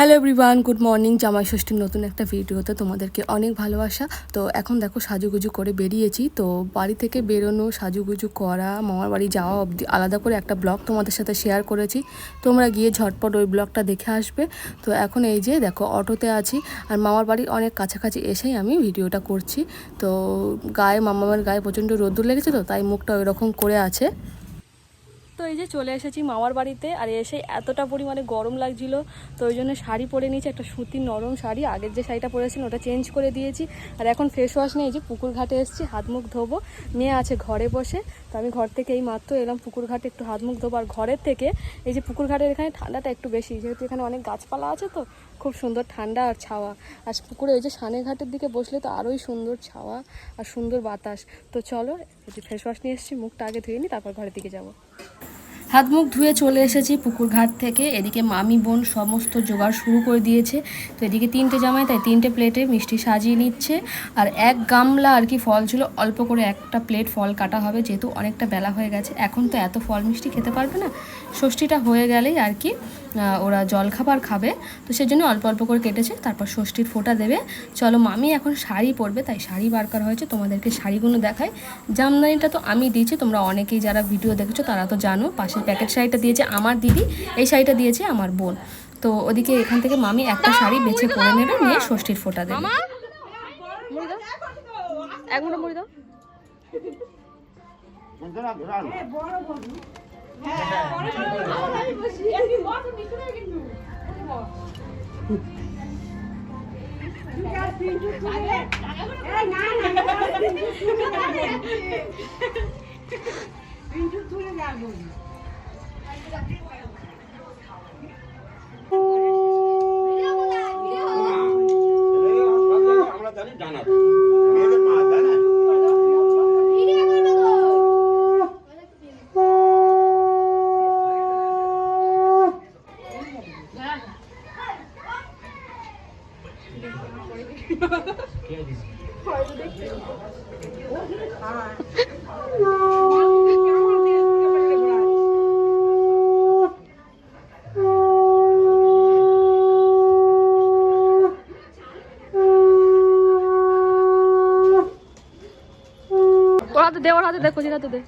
Hello everyone, good morning, জামাই ষষ্ঠীর নতুন একটা ভিডিওতে তোমাদেরকে অনেক ভালোবাসা। তো এখন দেখো সাজুগুজু করে বেরিয়েছি, তো বাড়ি থেকে বেরোনো, সাজুগুজু করা, মামার বাড়ি যাওয়া অবধি আলাদা করে একটা ব্লগ তোমাদের সাথে শেয়ার করেছি। তোমরা গিয়ে ঝটপট ওই ব্লগটা দেখে আসবে। তো এখন এই যে দেখো অটোতে আছি, আর মামার বাড়ির অনেক কাছাকাছি এসেই আমি ভিডিওটা করছি। তো গায়ে, মামার গায়ে প্রচণ্ড রোদ্দুর লেগেছে তো, তাই মুখটা ওই রকম করে আছে। তো এই যে চলে এসেছি মামার বাড়িতে, আর এসে এতটা পরিমাণে গরম লাগছিল, তো ওই জন্য শাড়ি পরে নিয়েছি, একটা সুতির নরম শাড়ি, আগের যে শাড়িটা পরেছিলাম ওটা চেঞ্জ করে দিয়েছি, আর এখন ফেস ওয়াশ নিয়ে এই যে পুকুর ঘাটে এসেছি, হাত মুখ ধোবো, মেয়ে আছে ঘরে বসে, তো আমি ঘর থেকে এই মাত্র এলাম পুকুর ঘাটে একটু হাত মুখ ধোবো, আর ঘরের থেকে এই যে পুকুর ঘাটের এখানে ঠান্ডাটা একটু বেশি, যেহেতু এখানে অনেক গাছপালা আছে তো খুব সুন্দর ঠান্ডা আর ছাওয়া। আর পুকুরে ওই যে সানেঘাটের দিকে বসলে তো আরোই সুন্দর ছাওয়া আর সুন্দর বাতাস। তো চলো এই যে ফেস ওয়াশ নিয়ে এসেছি, মুখটা আগে ধুয়ে নিই তারপর ঘরের দিকে যাব। হাত মুখ ধুয়ে চলে এসেছি পুকুর ঘাট থেকে। এদিকে মামি, বোন সমস্ত জোগাড় শুরু করে দিয়েছে। তো এদিকে তিনটে জামাই, তাই তিনটে প্লেটে মিষ্টি সাজিয়ে নিচ্ছে। আর এক গামলা আর কি ফল ছিল, অল্প করে একটা প্লেট ফল কাটা হবে, যেহেতু অনেকটা বেলা হয়ে গেছে। এখন তো এত ফল মিষ্টি খেতে পারবে না। ষষ্ঠীটা হয়ে গেলেই আর কি ওরা জলখাবার খাবে। তো সেজন্য অল্প অল্প করে কেটেছে, তারপর ষষ্ঠীর ফোঁটা দেবে। চলো মামি, এখন শাড়ি পরবে, তাই শাড়ি বার করা হয়েছে, তোমাদেরকে শাড়িগুলো দেখায় জামদানিটা তো আমি দিয়েছি, তোমরা অনেকেই যারা ভিডিও দেখেছ, তারা তো জানো পাশের প্যাকেট শাড়িটা দিয়েছে আমার দিদি এই শাড়িটা দিয়েছে আমার বোন তো ওদিকে এখান থেকে মামি একটা শাড়ি বেছে পরে নেবে নিয়ে ষষ্ঠীর ফোঁটা দেবে এক মিনিট মুড়ি দাও আমরা জানি জানা মেয়েদের মা তাই না ওর হাতে দে ওর হাতে দে কচির হাতে দে।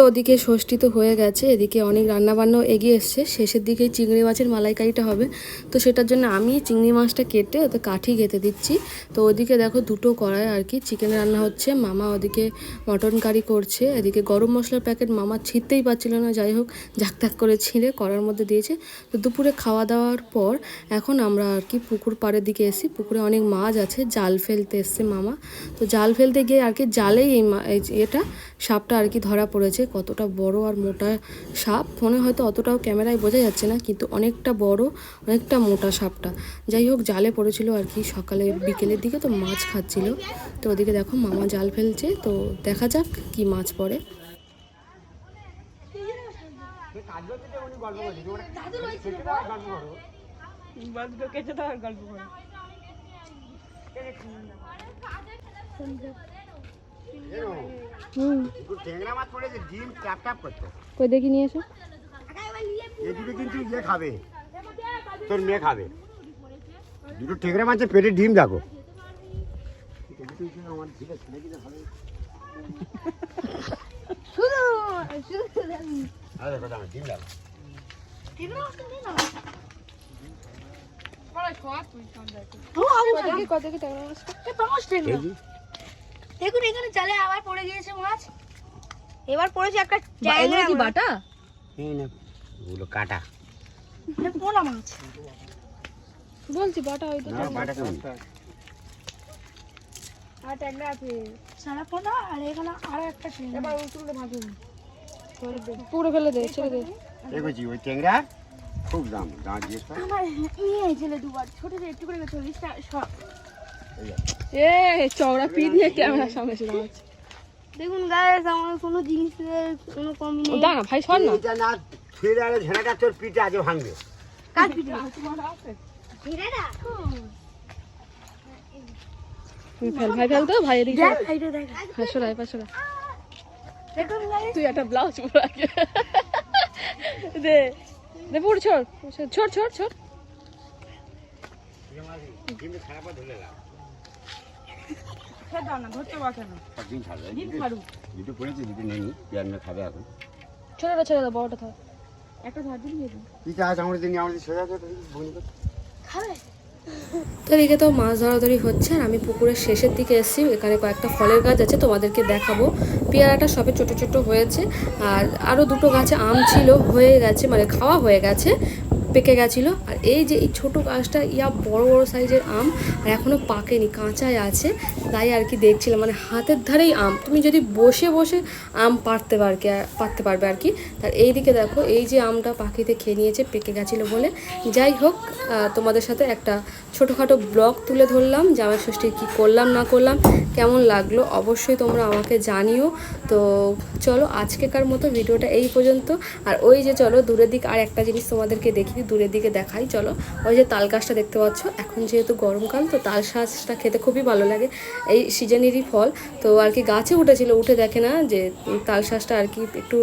তো ওদিকে ষষ্ঠী তো হয়ে গেছে, এদিকে অনেক রান্নাবান্নাও এগিয়ে এসছে। শেষের দিকে চিংড়ি মাছের মালাইকারিটা হবে। তো সেটার জন্য আমি চিংড়ি মাছটা কেটে ওতে কাঠি গেঁথে দিচ্ছি। তো ওদিকে দেখো দুটো কড়াই আর কি, চিকেন রান্না হচ্ছে। মামা ওদিকে মটন কারি করছে। এদিকে গরম মশলার প্যাকেট মামা ছিঁড়তেই পারছিল না, যাই হোক ঝাক ঝাক করে ছিঁড়ে কড়ার মধ্যে দিয়েছে। তো দুপুরে খাওয়া দাওয়ার পর এখন আমরা আর কি পুকুর পাড়ের দিকে এসেছি। পুকুরে অনেক মাছ আছে, জাল ফেলতে এসছে মামা। তো জাল ফেলতে গিয়ে আর কি জালেই এই এটা সাপটা আর কি ধরা পড়েছে। কতটা বড় আর মোটা সাপ। ফোনে হয়তো অতটাও ক্যামেরায় বোঝা যাচ্ছে না কিন্তু অনেকটা বড় অনেকটা মোটা সাপটা। যাই হোক জালে পড়েছিল আর কি সকালে বিকেলের দিকে তো মাছ খাচ্ছিল। তো ওদিকে দেখো মামা জাল ফেলছে তো দেখা যাক কি মাছ পড়ে। হুম। দুটো ট্যাংরা মাছ পড়েছে ডিম ট্যাপ ট্যাপ করতো। কই দেখি নিয়ে এসো। এই দুটো কিন্তু ইয়ে খাবে তোর মেয়ে খাবে। দুটো ট্যাংরা মাছের পেটে ডিম দেখো। আরে ডিম দেখো। এই যে, দেখুন এখানে জালে আবার পড়ে গিয়েছে মাছ। এবার পড়েছে একটা ট্যাংরা মাছ। বাটা? এই না, ওগুলো কাটা। পোনা মাছ। বলছি বাটা হয়তো না, কাটা কেমন? আর ট্যাংরা আছে। সারা পোনা আর এখানে আরও একটা ট্যাংরা। এবার উল্টো ভাজুন পুরো ফেলে দে ছেড়ে দে। দেখেছি ওই ট্যাংরা খুব দাম দাম জিজ্ঞেস আমার নিয়ে ছেলে দুবার ছোট ছোট একটু করে চল্লিশ টাকা সব এ চওড়া পি দিয়ে ক্যামেরার সামনে এসে দাঁড়াচ্ছে। দেখুন আমার কোনো জিনিসের কোনো কমি নেই। দাঁড়া ভাই সর না। এটা না ছেড়ে আরে ঝেড়াটা তোর পিঠে আজও ভাঙবে। কাজ পিঠে? ভিড়েটা তুই ফেল ভাই ফেল তো ভাই এদিকে দেখ এইটা দেখ। হ্যাঁ সরাই তুই একটা ব্লাউজ পরে আগে। দে দে পুরো ছোড় ছোড় ছোড় ছোড় কিন্তু খারাপ ধরে লাও খেয়ে দাও না ধরতে পারছে না দিন ছাড়বে ডিম ছাড়ু দুটো পড়েছে দুটো নেই পেয়ার না খাবে এখন। ছোটটা ছেড়ে দাও বড়টা থাক একটা ধর দিন দিয়ে দিন পিঠে আজ আমাদের দিন আমাদের সোজা করে বন্ধু খাবে? তো এদিকে তো মাছ ধরাধরি হচ্ছে আর আমি পুকুরের শেষের দিকে এসেছি এখানে কয়েকটা ফলের গাছ আছে তোমাদেরকে দেখাবো। পেয়ারাটা সবে ছোট ছোট হয়েছে আর আরও দুটো গাছে আম ছিল হয়ে গেছে মানে খাওয়া হয়ে গেছে। পেকে গেছিল। আর এই যে এই ছোটো গাছটা, ইয়া বড় বড় সাইজের আম, আর এখনও পাকেনি কাঁচাই আছে। তাই আর কি দেখছিলাম মানে হাতের ধারেই আম। তুমি যদি বসে বসে আম পারতে পারবে পারতে পারবে আর কি। তার এই দিকে দেখো, এই যে আমটা পাখিতে খেয়ে নিয়েছে, পেকে গেছিল বলে। যাই হোক তোমাদের সাথে একটা ছোটোখাটো ব্লগ তুলে ধরলাম জামাই ষষ্ঠী কী করলাম, না করলাম, কেমন লাগল অবশ্যই তোমরা আমাকে জানিও। তো চলো, আজকেকার মতো ভিডিওটা এই পর্যন্ত। আর ওই যে চলো, দূরের দিকে আর একটা জিনিস তোমাদেরকে দেখি দূরের দিকে দেখাই, চলো। ওই যে তাল গাছটা দেখতে পাচ্ছ, এখন যেহেতু গরমকাল, তো তাল শাঁসটা খেতে খুবই ভালো লাগে। এই সিজনেরই ফল, তো আর কি গাছে উঠেছিল, উঠে দেখে না যে তাল শাঁসটা আর কি একটু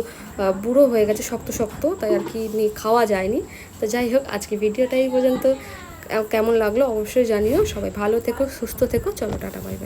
বুড়ো হয়ে গেছে, শক্ত শক্ত, তাই আর কি খাওয়া যায়নি। তো যাই হোক, আজকে ভিডিওটা এই পর্যন্ত। কেমন লাগল অবশ্যই জানিও। সবাই ভালো থেকো, সুস্থ থেকো। চলো, টাটা, বাই বাই।